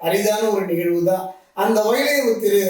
அரிதான ஒரு நிகழ்வு தான் அந்த வகையிலே திரு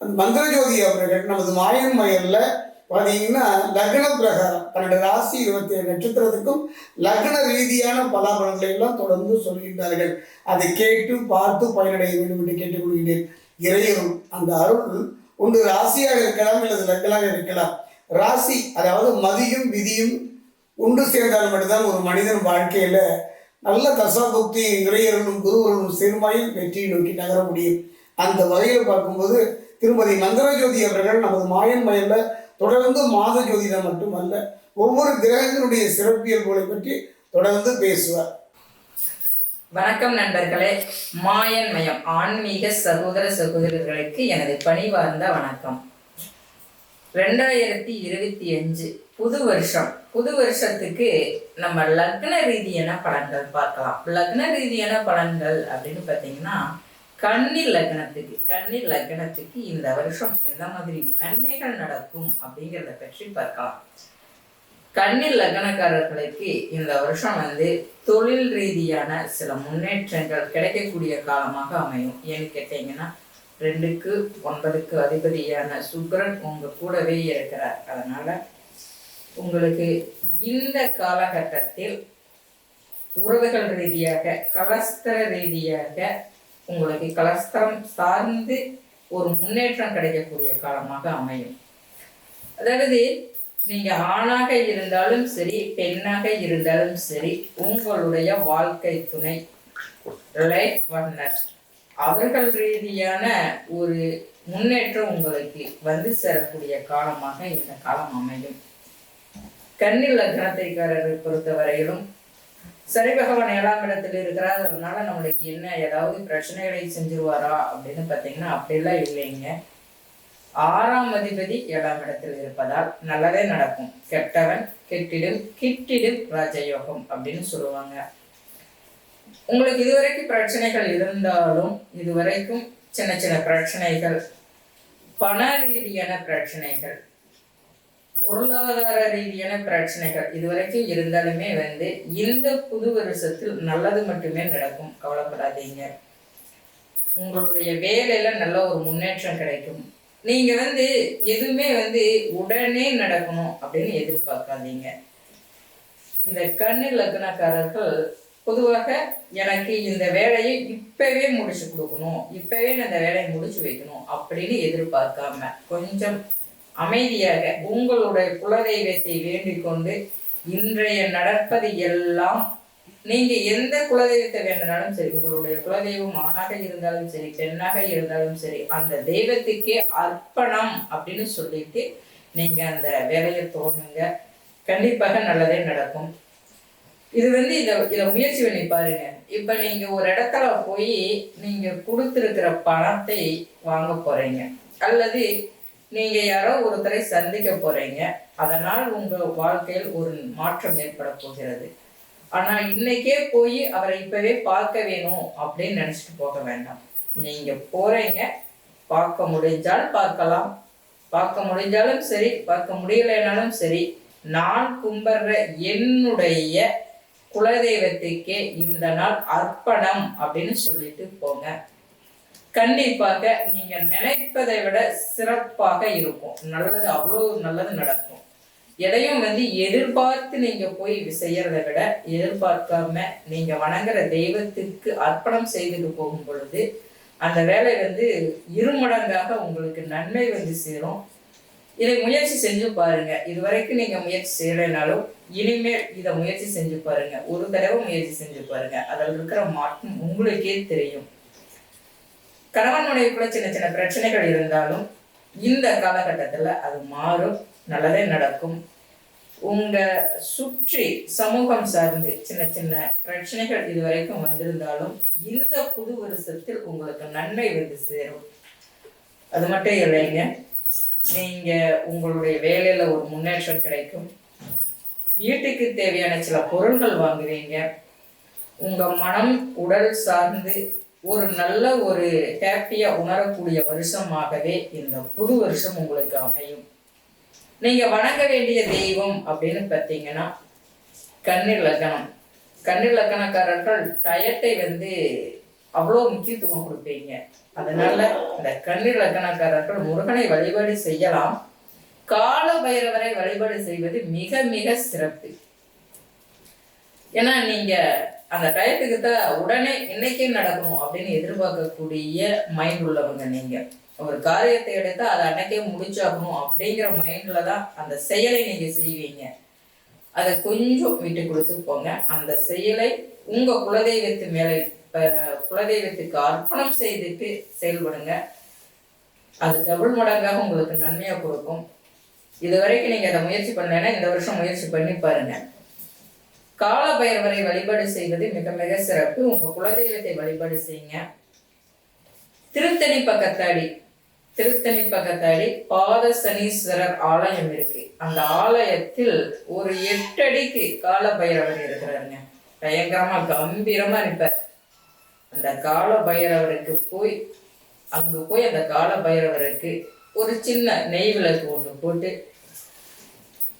மந்திரஜோதி தி அவர்கள் நமது மாயன் மயலில் பார்த்தீங்கன்னா லக்ன பிரகாரம் பன்னெண்டு ராசி இருபத்தி ஏழு நட்சத்திரத்துக்கும் லக்ன ரீதியான பலாபலங்களை எல்லாம் தொடர்ந்து சொல்கின்றார்கள். அதை கேட்டு பார்த்து பயனடைய வேண்டும் என்று கேட்டுக்கொள்கிறேன் இறையரும் அந்த அருள் ஒன்று ராசியாக இருக்கலாம் அல்லது லக்கலாக இருக்கலாம். ராசி அதாவது மதியும் விதியும் ஒன்று சேர்ந்தால் மட்டும்தான் ஒரு மனிதன் வாழ்க்கையில் நல்ல தசாபுக்தி இறையர்களும் குருவர்களும் சேர்மாயில் வெற்றியை நோக்கி நகர முடியும். அந்த வகையில் பார்க்கும்போது திருமதி நந்தரஜோதி அவர்கள் நமது மாயன் மயல்ல தொடர்ந்து மாத ஜோதிடம் மட்டுமல்ல ஒவ்வொரு கிரகங்களுடைய சிறப்பியல்புகளை பற்றி தொடர்ந்து பேசுவார். வணக்கம் நண்பர்களே. மாயன் மயம் ஆன்மீக சகோதர சகோதரர்களுக்கு எனது பணிவார்ந்த வணக்கம். ரெண்டாயிரத்தி இருபத்தி அஞ்சு புது வருஷம். புது வருஷத்துக்கு நம்ம லக்ன ரீதியான பலன்கள் பார்க்கலாம். லக்ன ரீதியான பலன்கள் அப்படின்னு பார்த்தீங்கன்னா கன்னி லக்னத்துக்கு கன்னி லக்னத்துக்கு இந்த வருஷம் எந்த மாதிரி நன்மைகள் நடக்கும் அப்படிங்கிறத பற்றி பார்க்கலாம். கண்ணில் லக்னக்காரர்களுக்கு இந்த வருஷம் வந்து தொழில் ரீதியான சில முன்னேற்றங்கள் கிடைக்கக்கூடிய காலமாக அமையும். ஏன்னு கேட்டீங்கன்னா ரெண்டுக்கு ஒன்பதுக்கு அதிபதியான சுக்கிரன் உங்க கூடவே இருக்கிறார். அதனால உங்களுக்கு இந்த காலகட்டத்தில் உறவுகள் ரீதியாக கலஸ்தர ரீதியாக உங்களுக்கு கலஸ்தரம் சார்ந்து ஒரு முன்னேற்றம் கிடைக்கக்கூடிய காலமாக அமையும். அதாவது நீங்க ஆணாக இருந்தாலும் சரி பெண்ணாக இருந்தாலும் சரி உங்களுடைய வாழ்க்கை துணை லைஃப் பார்ட்னர் அவர்கள் ரீதியான ஒரு முன்னேற்றம் உங்களுக்கு வந்து சேரக்கூடிய காலமாக இந்த காலம் அமையும். கண்ணில் லக்னத்தைக்காரரை பொறுத்தவரையிலும் சரி பகவான் ஏழாம் இடத்துல இருக்கிறார். அதனால நம்மளுக்கு என்ன ஏதாவது பிரச்சனைகளை செஞ்சிருவாரா அப்படின்னு பார்த்தீங்கன்னா அப்படிலாம் இல்லைங்க. ஆறாம் அதிபதி ஏழாம் இடத்தில் இருப்பதால் நல்லதே நடக்கும். கெட்டவன் கெட்டிடும் கிட்டிடும் ராஜயோகம் அப்படின்னு சொல்லுவாங்க. உங்களுக்கு இதுவரைக்கும் பிரச்சனைகள் இருந்தாலும் இதுவரைக்கும் சின்ன சின்ன பிரச்சனைகள் பண ரீதியான பிரச்சனைகள் பொருளாதார ரீதியான பிரச்சனைகள் இதுவரைக்கும் இருந்தாலுமே வந்து இந்த புது வருஷத்தில் நல்லது மட்டுமே நடக்கும். கவலைப்படாதீங்க. உங்களுடைய வேலையில நல்ல ஒரு முன்னேற்றம் கிடைக்கும். நீங்க வந்து எதுவுமே வந்து உடனே நடக்கணும் அப்படின்னு எதிர்பார்க்காதீங்க. இந்த கண்ணு லக்னக்காரர்கள் பொதுவாக எனக்கு இந்த வேலையை இப்பவே முடிச்சு கொடுக்கணும். இப்பவே நான் இந்த வேலையை முடிச்சு வைக்கணும் அப்படின்னு எதிர்பார்க்காம கொஞ்சம் அமைதியாக உங்களுடைய குலதெய்வத்தை வேண்டிக் கொண்டு இன்றைய நடப்பது எல்லாம் நீங்க எந்த குலதெய்வத்தை வேண்டினாலும் சரி உங்களுடைய குலதெய்வம் ஆணாக இருந்தாலும் சரி பெண்ணாக இருந்தாலும் சரி அந்த தெய்வத்துக்கே அர்ப்பணம் அப்படின்னு சொல்லிட்டு நீங்க அந்த வேலையை தோணுங்க கண்டிப்பாக நல்லதே நடக்கும். இது வந்து இதை இதை முயற்சி பண்ணி பாருங்க. இப்போ நீங்கள் ஒரு இடத்துல போய் நீங்கள் கொடுத்துருக்கிற பணத்தை வாங்க போகிறீங்க அல்லது நீங்கள் யாரோ ஒருத்தரை சந்திக்க போகிறீங்க அதனால் உங்கள் வாழ்க்கையில் ஒரு மாற்றம் ஏற்பட போகிறது. ஆனால் இன்னைக்கே போய் அவரை இப்போவே பார்க்க வேணும் அப்படின்னு நினச்சிட்டு போக வேண்டாம். நீங்கள் போகிறீங்க பார்க்க முடிஞ்சால் பார்க்கலாம். பார்க்க முடிஞ்சாலும் சரி. பார்க்க முடியலைனாலும் சரி. நான் கும்பிட்ற என்னுடைய குலதெய்வத்துக்கே இந்த நாள் அர்ப்பணம் அப்படின்னு சொல்லிட்டு போங்க. கண்டிப்பாக நீங்க நினைப்பதை விட சிறப்பாக இருக்கும். நல்லது அவ்வளோ நல்லது நடக்கும். எதையும் வந்து எதிர்பார்த்து நீங்க போய் செய்யறத விட எதிர்பார்க்காம நீங்க வணங்குற தெய்வத்துக்கு அர்ப்பணம் செய்துட்டு போகும் பொழுது அந்த வேலை வந்து இருமடங்காக உங்களுக்கு நன்மை வந்து சேரும். இதை முயற்சி செஞ்சு பாருங்க. இது வரைக்கும் நீங்க முயற்சி செய்யலைனாலும் இனிமேல் இதை முயற்சி செஞ்சு பாருங்க. ஒரு தடவை முயற்சி செஞ்சு பாருங்க. அதில் இருக்கிற மாற்றம் உங்களுக்கே தெரியும். கணவன் மனைவிக்குள்ள சின்ன சின்ன பிரச்சனைகள் இருந்தாலும் இந்த காலகட்டத்தில் அது மாறும். நல்லதே நடக்கும். உங்க சுற்றி சமூகம் சார்ந்து சின்ன சின்ன பிரச்சனைகள் இதுவரைக்கும் வந்திருந்தாலும் இந்த புது வருஷத்தில் உங்களுக்கு நன்மை வந்து சேரும். அது மட்டும் இல்லைங்க. நீங்கள் உங்களுடைய வேலையில் ஒரு முன்னேற்றம் கிடைக்கும். வீட்டுக்கு தேவையான சில பொருள்கள் வாங்குவீங்க. உங்கள் மனம் உடல் சார்ந்து ஒரு நல்ல ஒரு ஹாப்பியாக உணரக்கூடிய வருஷமாகவே இந்த புது வருஷம் உங்களுக்கு அமையும். நீங்கள் வணங்க வேண்டிய தெய்வம் அப்படின்னு பார்த்தீங்கன்னா கண்ணீர் லக்கணம் கண்ணீர் லக்கணக்காரர்கள் டயத்தை வந்து அவ்வளோ முக்கியத்துவம் கொடுப்பீங்க. அதனால இந்த கண்ணீர் லக்கணக்காரர்கள் முருகனை வழிபாடு செய்யலாம். கால பைரவரை வழிபாடு செய்வது மிக மிக சிறப்பு. ஏன்னா நீங்க அந்த டயத்துக்கு தான் உடனே இன்னைக்கே நடக்கணும் அப்படின்னு எதிர்பார்க்கக்கூடிய மைண்ட் உள்ளவங்க நீங்க. ஒரு காரியத்தை எடுத்து அதை அன்னைக்கே முடிச்சாகணும் அப்படிங்கிற மைண்ட்ல தான் அந்த செயலை நீங்க செய்வீங்க. அதை கொஞ்சம் விட்டு கொடுத்து போங்க. அந்த செயலை உங்க குலதெய்வத்து மேலே குலதெய்வத்துக்கு அர்ப்பணம் செய்துட்டு செயல்படுங்க. அது டபுள் மடங்காக உங்களுக்கு நன்மையா கொடுக்கும். இது வரைக்கும் நீங்க அதை முயற்சி பண்ணலைன்னா இந்த வருஷம் முயற்சி பண்ணி பாருங்க. கால பைரவரை வழிபாடு செய்வது மிக மிக சிறப்பு. உங்க குலதெய்வத்தை வழிபாடு செய்யுங்க. திருத்தணி பக்கத்தாடி. திருத்தணி பக்கத்தாடி பாத சனீஸ்வரர் ஆலயம் இருக்கு. அந்த ஆலயத்தில் ஒரு எட்டு அடிக்கு கால பைரவர் இருக்கிறாருங்க. பயங்கரமா கம்பீரமா இருப்பார். அந்த கால பைரவருக்கு போய் அங்க போய் அந்த கால பைரவருக்கு ஒரு சின்ன நெய் விளக்கு ஒன்று போட்டு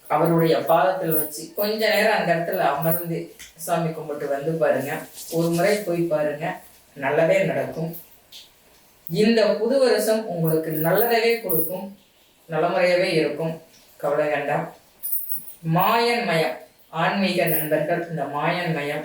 அவருடைய பாதத்தில் வச்சு கொஞ்ச நேரம் அந்த இடத்துல அமர்ந்து சாமி கும்பிட்டு வந்து பாருங்க. ஒரு முறை போய் பாருங்க. நல்லதே நடக்கும். இந்த புது வருஷம் உங்களுக்கு நல்லதவே கொடுக்கும். நலமுறையாவே இருக்கும். கவலை வேண்டாம். மாயன் மயம் ஆன்மீக நண்பர்கள் இந்த மாயன் மயம்